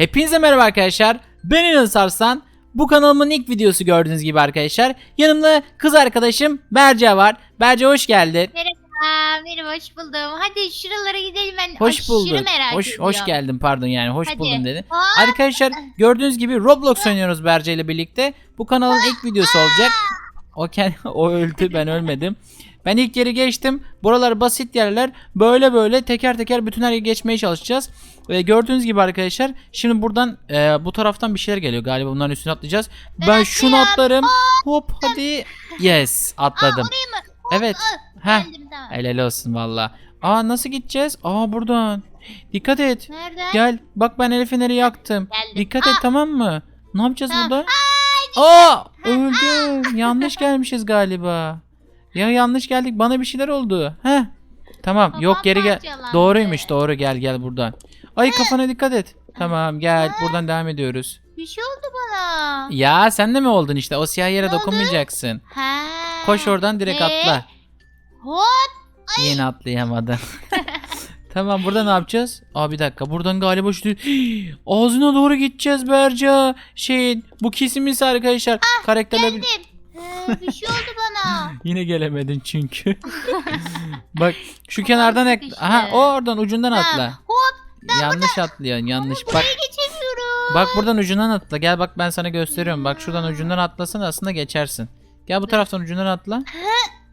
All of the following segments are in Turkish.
Hepinize merhaba arkadaşlar. Ben Enes Arslan. Bu kanalımın ilk videosu gördüğünüz gibi arkadaşlar. Yanımda kız arkadaşım Berca var. Berca hoş geldin. Merhaba, merhaba hoş buldum. Hadi şuralara gidelim ben Hoş aşırı bulduk. merak Hoş ediyorum. hoş geldin pardon yani hoş Hadi. buldum dedi. Aa, Arkadaşlar gördüğünüz gibi Roblox oynuyoruz Berca ile birlikte. Bu kanalın ilk videosu olacak. O kend- o öldü ben ölmedim. Ben ilk yeri geçtim. Buralar basit yerler. Böyle böyle teker teker bütün her yeri geçmeye çalışacağız. Ve gördüğünüz gibi arkadaşlar şimdi buradan e, bu taraftan bir şeyler geliyor galiba bunların üstüne atlayacağız. Ben şunu atlarım. Hop hadi. Yes atladım. Evet. Heh. Helal olsun valla. Aa nasıl gideceğiz? Aa buradan. Dikkat et. Nereden? Gel bak ben el feneri yaktım. Geldim. Dikkat et tamam mı? Ne yapacağız Tamam. burada? Aa öldüm. yanlış gelmişiz galiba. Ya yanlış geldik bana bir şeyler oldu. Heh. Tamam Kafam yok geri gel. parçalandı. Doğruymuş doğru gel gel buradan. Ay kafana dikkat et. Tamam gel buradan devam ediyoruz. Bir şey oldu bana. Ya sen de mi oldun işte o siyah yere Ne oldu? dokunmayacaksın. Ha. Koş oradan direkt Ne? atla. Hop. Yine atlayamadın. tamam burada ne yapacağız? Aa bir dakika buradan galiba şu ağzına doğru gideceğiz Berca. Şey bu kesimimiz arkadaşlar. Karakterler Geldim. Ee, bir şey oldu bana. yine gelemedin çünkü. Bak şu kenardan ek sıkıştı. Aha o oradan ucundan atla. Yanlış atlıyorsun yanlış. Bak Buraya geçemiyorum. bak buradan ucundan atla. Gel bak ben sana gösteriyorum. Bak şuradan ucundan atlasan aslında geçersin. Gel bu taraftan ucundan atla.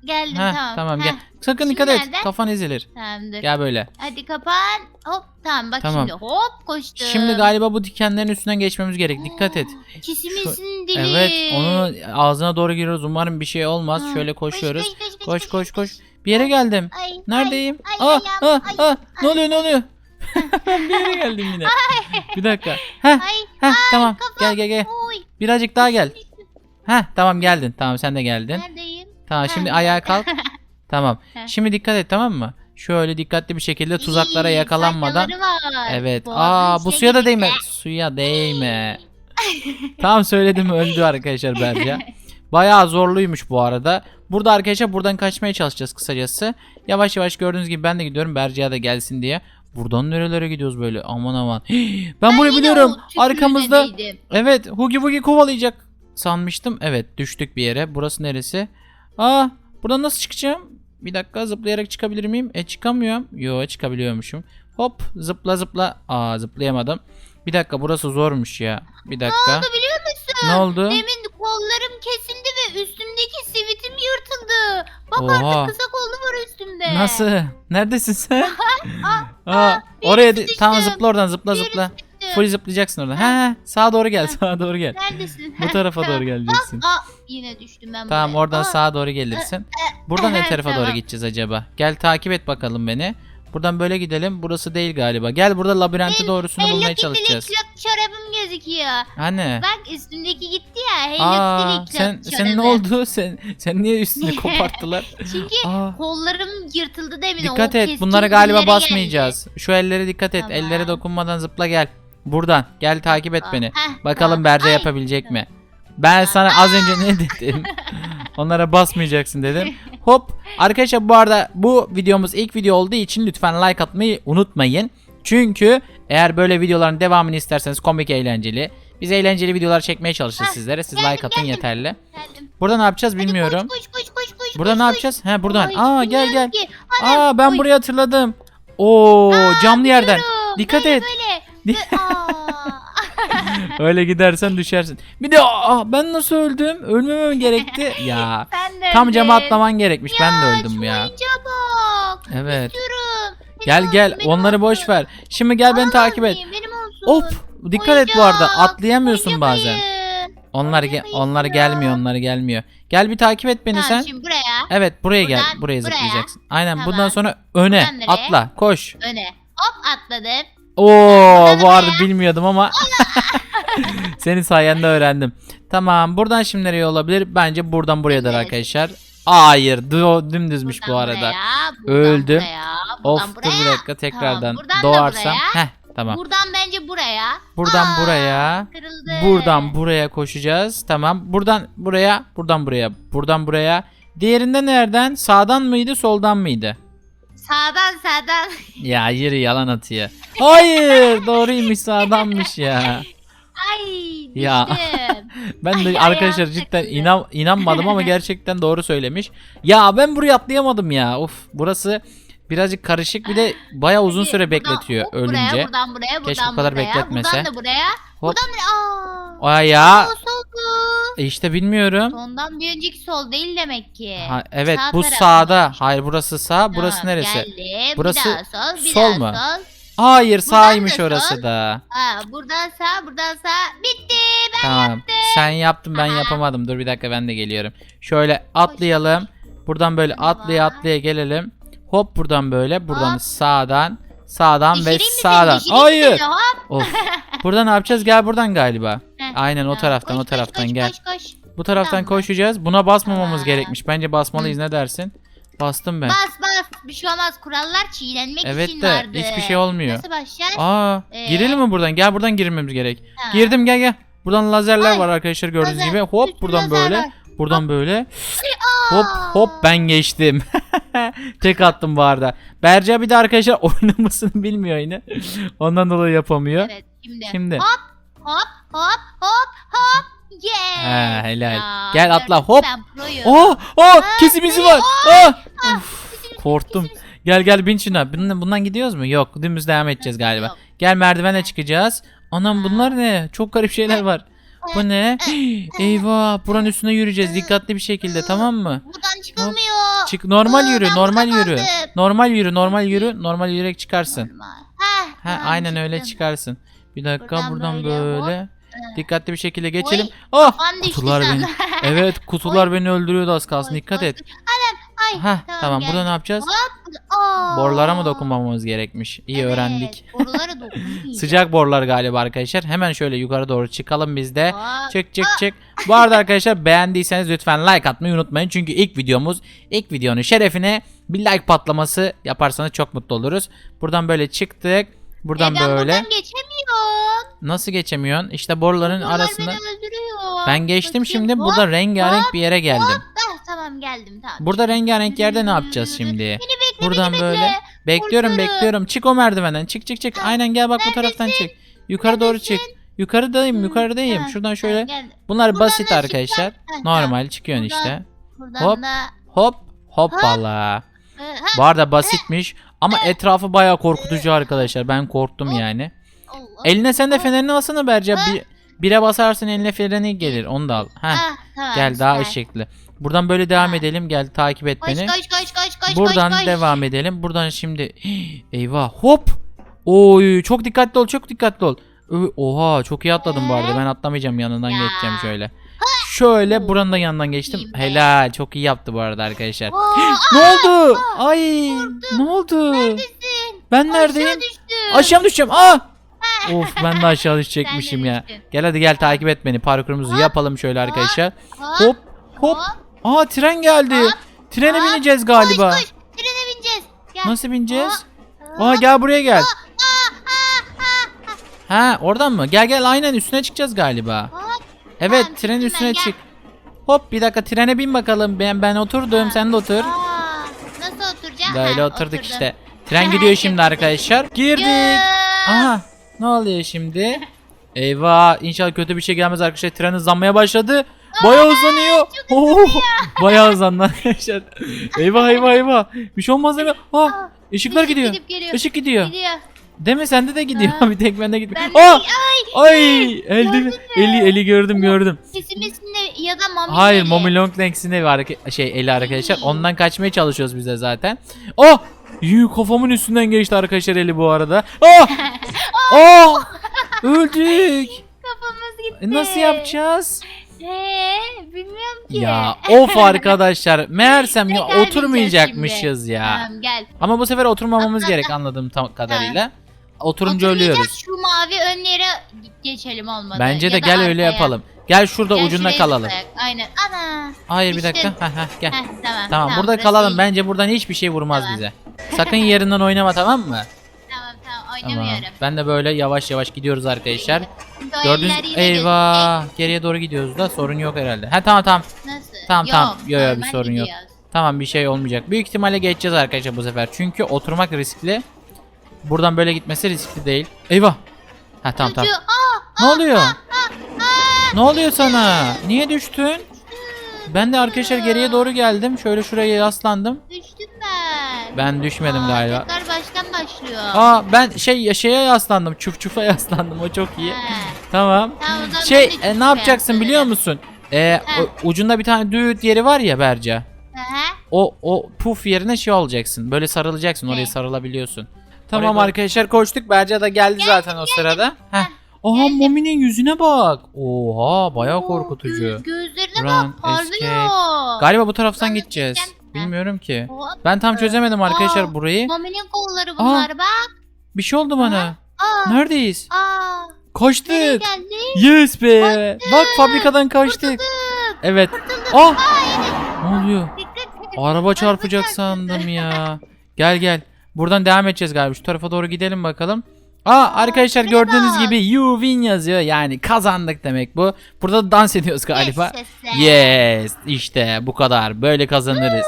Geldim Ha tamam. tamam Heh, gel. Sakın Şimdi dikkat et. nereden? Kafan ezilir. Tamamdır. Gel böyle. Hadi kapan. Hop tamam bak Tamam. şimdi hop koştum. Şimdi galiba bu dikenlerin üstünden geçmemiz gerek. Dikkat et. Kesimizin dili. Evet, onun ağzına doğru giriyoruz. Umarım bir şey olmaz. Ha, Şöyle koşuyoruz. Koş koş Koş. Bir yere geldim. Ay, Neredeyim? Ay, Aa, ay, aa, ay, aa. Ne oluyor ne oluyor? Bir yere geldim yine. Bir dakika. Heh, Ay, heh, tamam. kafam. Gel gel gel. Oy. Birazcık daha gel. Heh, tamam geldin. Tamam sen de geldin. Neredeyim? Tamam şimdi ayağa kalk. Tamam. Heh. Şimdi dikkat et tamam mı? Şöyle dikkatli bir şekilde tuzaklara İyi, yakalanmadan. faydaları var. Evet. Boğazın Aa bu suya da değme. Suya değme. Tam söyledim öldü arkadaşlar Berca. Bayağı zorluymuş bu arada. Burada arkadaşlar buradan kaçmaya çalışacağız kısacası. Yavaş yavaş gördüğünüz gibi ben de gidiyorum Berca da gelsin diye. Buradan nerelere gidiyoruz böyle aman aman. ben burayı Yine biliyorum. Arkamızda evet Hugi Wugi kovalayacak sanmıştım. Evet düştük bir yere. Burası neresi? Aa buradan nasıl çıkacağım? Bir dakika zıplayarak çıkabilir miyim? E çıkamıyorum. Yo çıkabiliyormuşum. Hop zıpla zıpla. Aa zıplayamadım. Bir dakika burası zormuş ya. Bir dakika. oldu biliyor musun? Ne oldu? Demin kollarım kesildi ve üstümdeki sivitim yırtıldı. Bak Oha. artık kısa kollu var üstümde. Nasıl? Neredesin sen? Aa, oraya sıkıştım. tamam zıpla oradan zıpla yere zıpla. sıkıştım. Full zıplayacaksın oradan. He he sağa doğru gel sağa doğru gel. Neredesin? Bu tarafa doğru geleceksin. Aa, yine düştüm ben Tamam buraya. oradan Aa, sağa doğru gelirsin. Buradan ne tarafa doğru Tamam. gideceğiz acaba? Gel takip et bakalım beni. Buradan böyle gidelim. Burası değil galiba. Gel burada labirenti doğrusunu Hello bulmaya Kitty'lik çalışacağız. çorap- çorabım gözüküyor. Hani? Bak üstündeki gitti ya. Hello Aa, Kitty'lik sen çorabı. sen ne oldu? Sen sen niye üstünü koparttılar? Çünkü Aa, kollarım yırtıldı demin. dikkat o et. keskin Bunlara galiba dillere basmayacağız. Şu ellere dikkat et. Tamam. Ellere dokunmadan zıpla gel. Buradan. Gel takip et geldi. beni. Heh, Bakalım tamam. Berce Ay, yapabilecek mi? Ben sana az önce ne dedim? Onlara basmayacaksın dedim. Hop. Arkadaşlar bu arada bu videomuz ilk video olduğu için lütfen like atmayı unutmayın. Çünkü eğer böyle videoların devamını isterseniz komik eğlenceli. Biz eğlenceli videolar çekmeye çalışacağız sizlere. Siz geldim, like atın geldim. yeterli. Geldim. Burada ne yapacağız Hadi bilmiyorum. Koş koş koş koş koş. Burada koş, ne koş. yapacağız? He buradan. Ay, Aa gel gel. ki. Aa ben oy. burayı hatırladım. Oo camlı yerden. Biliyorum. Dikkat böyle, et. Böyle. Aa. Öyle gidersen düşersin. Bir de aa, ben nasıl öldüm? Ölmemem gerekti. Ya Sen de tam cama atlaman gerekmiş. ben de öldüm ya. oyuncağa bak. Evet. Benim Gel olsun, gel benim onları olsun. boş ver. Şimdi gel beni takip et. Benim, benim olsun. Hop dikkat et bu arada Oyuncak, atlayamıyorsun oyuncak bazen. ayı. Onlar ge- Oyuncak onlar ayı gelmiyor, onlar gelmiyor. Gel bir takip et beni Tamam, sen. Şimdi buraya. Evet buraya gel. Buradan Buraya buraya. zıplayacaksın. Aynen Tamam. bundan sonra öne Buradan nereye? atla koş. Öne. Hop atladım. Oo bu arada bilmiyordum ama senin sayende öğrendim. Tamam buradan şimdi nereye olabilir? Bence buradan burayadır Dümdüz. arkadaşlar. Hayır dü- dümdüzmüş bu Buradan arada. Buraya, buradan Öldüm. Buraya, buradan Of dur buraya. bir dakika tekrardan da doğarsam. buraya. Heh tamam. Buradan bence buraya. Buradan Aa, buraya. Kırıldı. Buradan buraya koşacağız. Tamam. Buradan buraya, buradan buraya, buradan buraya. Diğerinde nereden? Sağdan mıydı, soldan mıydı? Sağdan sağdan. Ya yürü yalan atıyor. Hayır doğruymuş sağdanmış ya. Ay düştüm. Ya. Ben de Ay, arkadaşlar ayağım cidden takıldı. inan, inanmadım ama gerçekten doğru söylemiş. Ya ben buraya atlayamadım ya. Of burası birazcık karışık bir de baya uzun süre buradan bekletiyor hop, ölünce. Buraya, buradan buraya, buradan Keşke bu kadar buraya, bekletmese. Buradan da buraya. Hop. Buradan buraya. Aa. Ay ya. Sol. E işte bilmiyorum. Sondan bir önceki sol değil demek ki. Ha, evet Sağ bu taraf sağda. Hayır burası sağ, burası Tamam, neresi? Geldi. Burası bir daha sol, bir sol daha mu? sol. Hayır Buradan sağymış da orası sol. da. Aa, buradan sağ, buradan sağ. Bitti. Ben Tamam. Sen yaptın ben Aha. yapamadım. Dur bir dakika ben de geliyorum. Şöyle atlayalım. Buradan böyle Tamam. atlaya atlaya gelelim. Hop buradan böyle. Buradan Hop. sağdan. Sağdan ve Düşüreyim mi seni, sağdan. düşüreyim mi Hayır. seni? Hop. Of. Burada ne yapacağız? Gel buradan galiba. Heh, Aynen o tamam. taraftan Koş, o koş, taraftan koş, gel. Koş koş. Bu taraftan Tamam. koşacağız. Buna basmamamız Tamam. gerekmiş. Bence basmalıyız. Ne dersin? Bastım ben. Bas bas. Bir şey olmaz. Kurallar çiğnenmek Evet için de vardı. hiçbir şey olmuyor. Nasıl başlar? Aa, Ee? girelim mi buradan? Gel buradan girmemiz gerek. Ha. Girdim gel gel. Buradan lazerler Ay, var arkadaşlar gördüğünüz lazer. gibi. Hop buradan lazer böyle. var. Buradan böyle. Aa. Hop hop ben geçtim. Tek attım bu arada. Berca bir de arkadaşlar oynamasını bilmiyor yine. Ondan dolayı yapamıyor. Evet şimdi. Şimdi. Hop hop hop hop hop. Yeah. Ha, helal. Gel gördün atla, mü hop. Ben proyum. Oh oh kesimizi var. Ah! Ah, Of, korktum. Gel gel bin şuna. Bundan, bundan gidiyoruz mu? Yok dümdüz devam edeceğiz galiba. Gel merdivenle çıkacağız. Anam bunlar ne? Çok garip şeyler var. Bu ne? Eyvah buranın üstüne yürüyeceğiz dikkatli bir şekilde tamam mı? Buradan çıkılmıyor. Çık normal yürü normal yürü. Normal yürü normal yürü. Normal yürüyerek çıkarsın. Ha, aynen öyle çıkarsın. Bir dakika Buradan böyle, hop. Dikkatli bir şekilde geçelim. Oh! Kutular beni. Evet, kutular beni öldürüyordu az kalsın. Dikkat et. Ay, Ha tamam burada ne yapacağız? Hop. Aa. Borulara mı dokunmamamız gerekmiş? İyi Evet, öğrendik. Borulara dokunmayacağım. Sıcak borular galiba arkadaşlar. Hemen şöyle yukarı doğru çıkalım biz de. Hop. Çık çık çık. Bu arada arkadaşlar beğendiyseniz lütfen like atmayı unutmayın. Çünkü ilk videomuz. ilk videonun şerefine bir like patlaması yaparsanız çok mutlu oluruz. Buradan böyle çıktık. Buradan ben böyle. buradan geçemiyorum. Nasıl geçemiyorsun? İşte boruların Borular arasında. Ben geçtim Bakayım, şimdi. hop, Burada rengarenk hop, bir yere geldim. Ah, tamam geldim tamam. Burada rengarenk yerde ne yapacağız şimdi? Beni bekle Buradan beni böyle. bekle. Bekliyorum Korkuyorum. bekliyorum. Çık o merdivenden. Çık çık çık. Aynen gel bak bu taraftan çık. Yukarı doğru çık. Yukarıdayım yukarıdayım. Ha, Şuradan şöyle. geldim. Bunlar Buradan basit da arkadaşlar. çıkacağım. Ha, Normal çıkıyorsun Buradan- işte. Buradan Hop. da Hop hoppala. e, ha, Bu arada basitmiş ama etrafı bayağı korkutucu arkadaşlar. Ben korktum yani. Allah. Eline sen de fenerini alsana Berca. Bir, bire basarsın eline freni gelir. Onu da al. Heh, Ah, tamam, gel daha süper. ışıklı. Buradan böyle devam Ha. edelim. Gel takip et Koş beni. koş koş koş koş Buradan koş, koş. devam edelim. Buradan şimdi eyvah hop. Oy çok dikkatli ol çok dikkatli ol. Ö- Oha çok iyi atladım bu arada. Ben atlamayacağım yanından Ya. geçeceğim şöyle. Şöyle buranın da yanından geçtim. İyi be. Helal çok iyi yaptı bu arada arkadaşlar. Aa, ne oldu? Ay ne oldu? Ben neredeyim? Aşağı düştüm. Aşağı mı düşeceğim? Aa! Of ben de aşağı de ya. Gel hadi gel takip et beni. Parkurumuzu yapalım şöyle arkadaşlar. Hop, Hop hop. Aa tren geldi. Hop, Trene hop. bineceğiz galiba. Koş koş. Trene bineceğiz. Gel. Nasıl bineceğiz? Hop, Aa gel buraya gel. Aa. Ha oradan mı? Gel gel aynen üstüne çıkacağız galiba. Hop. Evet Tamam, trenin üstüne gel. çık. Hop bir dakika trene bin bakalım. Ben ben oturdum sen de otur. Aa, nasıl oturacağım? Böyle Ha, oturduk oturdum. işte. Tren gidiyor şimdi arkadaşlar. Girdik. Aha ne oluyor şimdi? Eyvah inşallah kötü bir şey gelmez arkadaşlar. Tren hızlanmaya başladı. Bayağı hızlanıyor. Oo, bayağı hızlandı arkadaşlar. eyvah eyvah eyvah. Bir şey olmaz değil mi? Aa, Aa, ışıklar ışık gidiyor. gidip geliyor. Işık gidiyor. Gidiyor. Değil mi? Sende de gidiyor. Ha. bir tek bende gitmiyor. Ben de Aa! ay Ay elde eli eli gördüm gördüm. de ya da mami. Hayır. Mommy Long Legs'in hareket şey eli arkadaşlar. Ondan kaçmaya çalışıyoruz biz de zaten. Oh! Yuh kafamın üstünden geçti arkadaşlar eli bu arada. Oh! oh! Öldük. Kafamız gitti. E, Nasıl yapacağız? Eee bilmiyorum ki. Ya of arkadaşlar. Meğersem ya Tekrar oturmayacakmışız şimdi. ya. Tamam gel. Ama bu sefer oturmamamız gerek anladığım tam kadarıyla. Oturunca Oturmayacağız, ölüyoruz. Şu mavi önlere geçelim olmadı. Bence de Ya da gel öyle arkaya. yapalım. Gel şurada Gel ucunda şuraya kalalım. zıplayak. Aynen. Ana. Hayır bir İşte- dakika. Heh, heh, gel. Heh, tamam. Tamam burada burası kalalım. iyi. Bence buradan hiçbir şey vurmaz Tamam. bize. Sakın yerinden oynama tamam mı? Tamam tamam Tamam. oynamıyorum. Ben de böyle yavaş yavaş gidiyoruz arkadaşlar. Şimdi o Gördünüz eller yine eyvah geriye doğru gidiyoruz da sorun yok herhalde. Ha tamam tamam. Nasıl? Tamam, tamam. Yo, yo, bir normal sorun yok. gidiyoruz. Tamam bir şey olmayacak. Büyük ihtimalle geçeceğiz arkadaşlar bu sefer. Çünkü oturmak riskli. Buradan böyle gitmesi riskli değil. Eyvah. Ha tamam tamam. Çocuğu- Aa, Ne oluyor? Ne oluyor sana? Niye düştün? Ben de arkadaşlar geriye doğru geldim. Şöyle şuraya yaslandım. Ben. Düşmedim Aa, galiba. Tekrar baştan başlıyor. Aa ben şey şeye yaslandım. Çuf çufa yaslandım. O çok iyi. He. Tamam. Tamam, o zaman Şey ben de e, ne yapacaksın beğendim. biliyor musun? E, o- ucunda bir tane düğüt yeri var ya Berca. Hı. O o puf yerine şey olacaksın. Böyle sarılacaksın. Oraya sarılabiliyorsun. Tamam doğru. arkadaşlar koştuk. Berca da geldi zaten o sırada. Heh. Aha geldim. Momi'nin yüzüne bak. Oha bayağı Oo, korkutucu. göz- gözlerine Run, bak parlıyor. escape. Galiba bu taraftan gideceğiz. Bilmiyorum ki. Hop. Ben tam çözemedim arkadaşlar Aa. burayı. Mami'nin kolları bunlar bak. Bir şey oldu bana. Aa. Neredeyiz? Aa. Nereye Kaçtık. geldik? Yes be. Bak fabrikadan kaçtık. Kurtulduk. Evet. Kurtulduk. Ah. Ne oluyor? Dikkat. Araba çarpacak çarptı. sandım ya. Gel gel. Buradan devam edeceğiz galiba. Şu tarafa doğru gidelim bakalım. Aa arkadaşlar şuraya gördüğünüz bak. gibi you win yazıyor. Yani kazandık demek bu. Burada da dans ediyoruz galiba. Yaşasın. Yes işte bu kadar. Böyle kazanırız.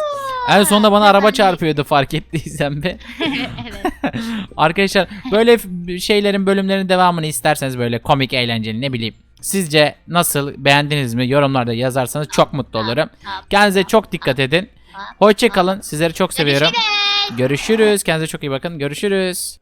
En sonunda bana araba çarpıyordu fark ettiysen be. evet. Arkadaşlar böyle şeylerin bölümlerin devamını isterseniz böyle komik eğlenceli ne bileyim. Sizce nasıl beğendiniz mi yorumlarda yazarsanız çok mutlu olurum. Kendinize çok dikkat edin. Hoşçakalın. Sizleri çok seviyorum. Görüşürüz. Kendinize çok iyi bakın. Görüşürüz.